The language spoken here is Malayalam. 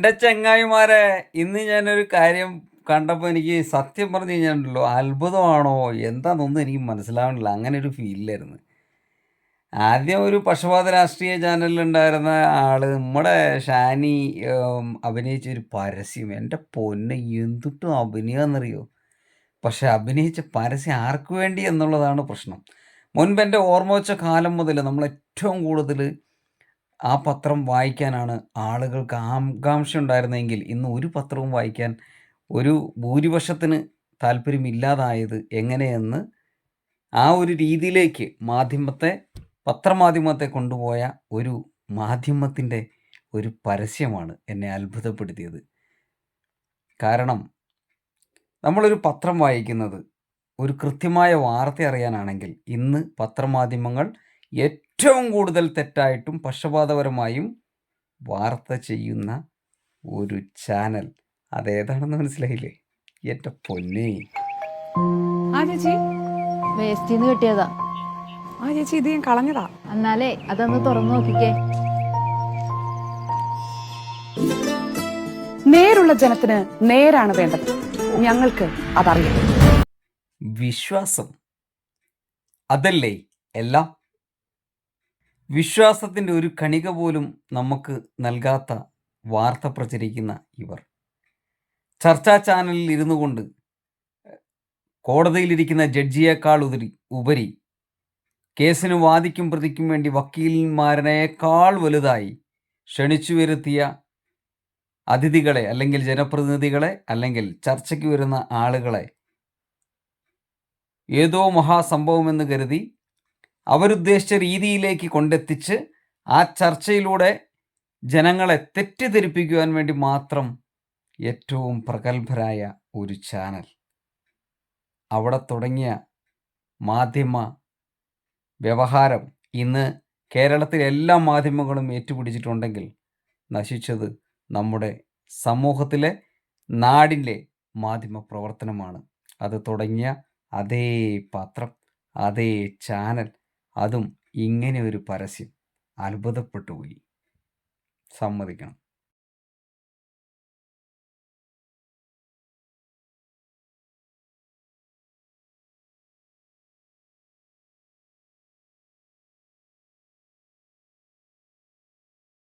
എന്റെ ചങ്ങായിമാരെ ഇന്ന് ഞാനൊരു കാര്യം കണ്ടപ്പോൾ എനിക്ക് സത്യം പറഞ്ഞു കഴിഞ്ഞാലുണ്ടല്ലോ അത്ഭുതമാണോ? എന്താണെന്നൊന്നും എനിക്ക് മനസ്സിലാവണില്ല അങ്ങനെ ഒരു ഫീലിലായിരുന്നു. ആദ്യം ഒരു പക്ഷപാത രാഷ്ട്രീയ ചാനലിലുണ്ടായിരുന്ന ആൾ നമ്മുടെ ഷാനി അഭിനയിച്ച ഒരു പരസ്യം. എന്റെ പൊന്നെ എന്തിട്ടും അഭിനയമെന്നറിയോ പക്ഷെ അഭിനയിച്ച പരസ്യം ആർക്ക് വേണ്ടി എന്നുള്ളതാണ് പ്രശ്നം. മുൻപ് എന്റെ ഓർമ്മ വെച്ച കാലം മുതൽ നമ്മൾ ഏറ്റവും കൂടുതൽ ആ പത്രം വായിക്കാനാണ് ആളുകൾക്ക് ആകാംക്ഷ ഉണ്ടായിരുന്നെങ്കിൽ ഇന്ന് ഒരു പത്രവും വായിക്കാൻ ഒരു ഭൂരിപക്ഷത്തിന് താല്പര്യമില്ലാതായത് എങ്ങനെയെന്ന് ആ ഒരു രീതിയിലേക്ക് മാധ്യമത്തെ പത്രമാധ്യമത്തെ കൊണ്ടുപോയ ഒരു മാധ്യമത്തിന്റെ ഒരു പരസ്യമാണ് എന്നെ അത്ഭുതപ്പെടുത്തിയത്. കാരണം നമ്മളൊരു പത്രം വായിക്കുന്നത് ഒരു കൃത്യമായ വാർത്ത അറിയാനാണെങ്കിൽ ഇന്ന് പത്രമാധ്യമങ്ങൾ ഏറ്റവും കൂടുതൽ തെറ്റായിട്ടും പക്ഷപാതപരമായും വാർത്ത ചെയ്യുന്ന ഒരു ചാനൽ. അതേതാണെന്ന് മനസ്സിലായില്ലേ? എന്റെ പൊന്നെ. ആ ചേച്ചി വേസ്റ്റിന്ന് കിട്ടിയതാ. ആ ചേച്ചി ഇത് ഞാൻ കളഞ്ഞതാ. എന്നാലേ അതൊന്ന് തുറന്നു നോക്കിക്കേ. നേരുള്ള ജനത്തിന് നേരാണ് വേണ്ടത്. ഞങ്ങൾക്ക് അതറിയാം. വിശ്വാസം. അതല്ലേ എല്ലാം വിശ്വാസത്തിന്റെ ഒരു കണിക പോലും നമുക്ക് നൽകാത്ത വാർത്ത പ്രചരിക്കുന്ന ഇവർ. ചർച്ചാ ചാനലിൽ ഇരുന്നു കൊണ്ട് കോടതിയിലിരിക്കുന്ന ജഡ്ജിയേക്കാൾ ഉതിരി ഉപരി കേസിന് വാദിക്കും പ്രതിക്കും വേണ്ടി വക്കീലന്മാരനേക്കാൾ വലുതായി ക്ഷണിച്ചു വരുത്തിയ അതിഥികളെ അല്ലെങ്കിൽ ജനപ്രതിനിധികളെ അല്ലെങ്കിൽ ചർച്ചയ്ക്ക് വരുന്ന ആളുകളെ ഏതോ മഹാസംഭവമെന്ന് കരുതി അവരുദ്ദേശിച്ച രീതിയിലേക്ക് കൊണ്ടെത്തിച്ച് ആ ചർച്ചയിലൂടെ ജനങ്ങളെ തെറ്റിദ്ധരിപ്പിക്കുവാൻ വേണ്ടി മാത്രം ഏറ്റവും പ്രഗത്ഭരായ ഒരു ചാനൽ. അവിടെ തുടങ്ങിയ മാധ്യമ വ്യവഹാരം ഇന്ന് കേരളത്തിലെ എല്ലാ മാധ്യമങ്ങളും ഏറ്റുപിടിച്ചിട്ടുണ്ടെങ്കിൽ നശിച്ചത് നമ്മുടെ സമൂഹത്തിലെ നാടിന്റെ മാധ്യമ പ്രവർത്തനമാണ്. അത് തുടങ്ങിയ അതേ പത്രം അതേ ചാനൽ അതും ഇങ്ങനെ ഒരു പരസ്യം അത്ഭുതപ്പെട്ടു പോയി. സമ്മതിക്കണം.